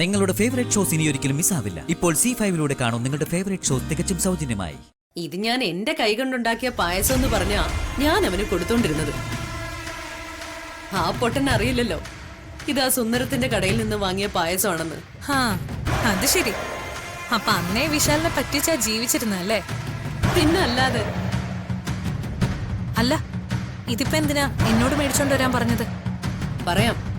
നിങ്ങളുടെ favourite shows ഇനി ഒരിക്കലും മിസ്സാവില്ല ഇപ്പോൾ സി ഫൈവിലൂടെ കാണും നിങ്ങളുടെ ഫേവറേറ്റ് ഷോസ് തികച്ചും സൗജന്യമായി. ഇത് ഞാൻ എന്റെ കൈകൊണ്ടുണ്ടാക്കിയ പായസം എന്ന് പറഞ്ഞാ ഞാൻ അവന് കൊടുത്തോണ്ടിരുന്നത്. ആ പൊട്ടൻ അറിയില്ലല്ലോ. ഇത് ആ സുന്ദരത്തിന്റെ കടയിൽ നിന്ന് വാങ്ങിയ പായസമാണെന്ന്. ഹാ അത് ശരി. അപ്പൊ അന്നേ വിശാലിനെ പറ്റിച്ചാ ജീവിച്ചിരുന്നല്ലേ പിന്നല്ലാതെ അല്ല ഇതിപ്പോ എന്തിനാ എന്നോട് മേടിച്ചോണ്ട് വരാൻ പറഞ്ഞത്? പറയാം.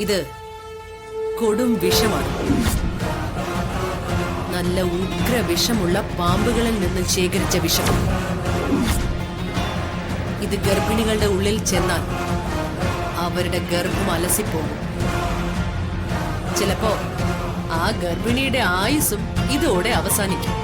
ഇത് കൊടും വിഷമാണ്. നല്ല ഉഗ്ര വിഷമുള്ള പാമ്പുകളിൽ നിന്ന് ശേഖരിച്ച വിഷം. ഇത് ഗർഭിണികളുടെ ഉള്ളിൽ ചെന്നാൽ അവരുടെ ഗർഭം അലസിപ്പോകും. ചിലപ്പോ ആ ഗർഭിണിയുടെ ആയുസ്സും ഇതോടെ അവസാനിക്കും.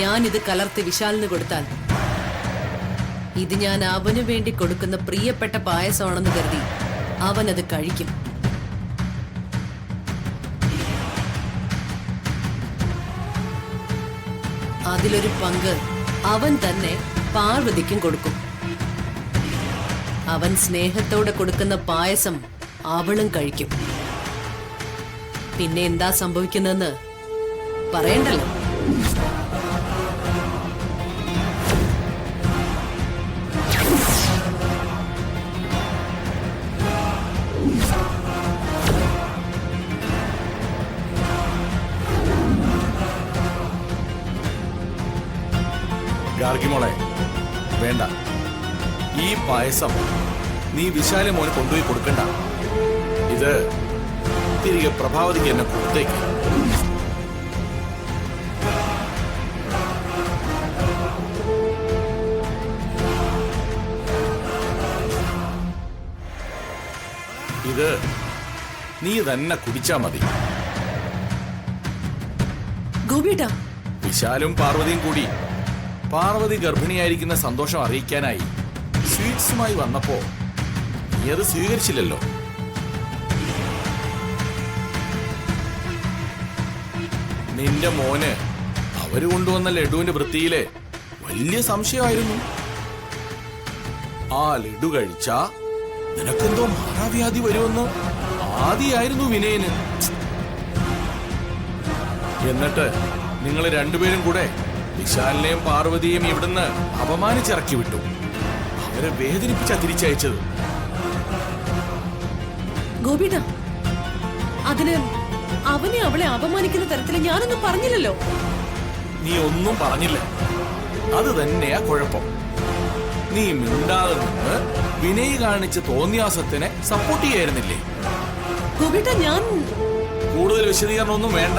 ഞാനിത് കലർത്തി വിശാലിന് കൊടുത്താൽ. ഇത് ഞാൻ അവനു വേണ്ടി കൊടുക്കുന്ന പ്രിയപ്പെട്ട പായസമാണെന്ന് കരുതി അവനത് കഴിക്കും. അതിലൊരു പങ്ക് അവൻ തന്നെ പാർവതിക്കും കൊടുക്കും. അവൻ സ്നേഹത്തോടെ കൊടുക്കുന്ന പായസം അവളും കഴിക്കും. പിന്നെ എന്താ സംഭവിക്കുന്നതെന്ന് പറയണ്ടല്ലോ. ഗാർഗി മോളെ വേണ്ട. ഈ പായസം നീ വിശാല മോന് കൊണ്ടുപോയി കൊടുക്കണ്ട. ഇത് തിരികെ പ്രഭാവതിക്ക് എന്നെ കൊടുത്തേക്ക്. ഇത് നീ തന്നെ കുടിച്ചാ മതി. ഗോപിയേട്ടാ. വിശാലും പാർവതിയും കൂടി. പാർവതി ഗർഭിണിയായിരിക്കുന്ന സന്തോഷം അറിയിക്കാനായി സ്വീറ്റ്സുമായി വന്നപ്പോ നീ അത് സ്വീകരിച്ചില്ലല്ലോ. നിന്റെ മോന് അവർ കൊണ്ടുവന്ന ലഡുവിന്റെ വൃത്തിയിലെ വലിയ സംശയമായിരുന്നു. ആ ലഡു കഴിച്ച നിനക്കെന്തോ മാറാവ്യാധി വരുമെന്ന് ആദ്യായിരുന്നു വിനയന്. എന്നിട്ട് നിങ്ങൾ രണ്ടുപേരും കൂടെ വിശാലിനെയും പാർവതിയെയും ഇവിടുന്ന് അപമാനിച്ചിറക്കി വിട്ടു അവരെ വേദനിപ്പിച്ചാ തിരിച്ചയച്ചത്. ഗോപിത അതിന് അവനെ അവളെ അപമാനിക്കുന്ന തരത്തിൽ ഞാനൊന്നും പറഞ്ഞില്ലല്ലോ. നീ ഒന്നും പറഞ്ഞില്ല. അത് തന്നെയാ കുഴപ്പം. നീ മിണ്ടാതെ നിന്ന് വിനയ് കാണിച്ച തോന്നിയാസത്തിനെ സപ്പോർട്ട് ചെയ്യായിരുന്നില്ലേ? ഗോപിത ഞാൻ കൂടുതൽ വിശദീകരണമൊന്നും വേണ്ട.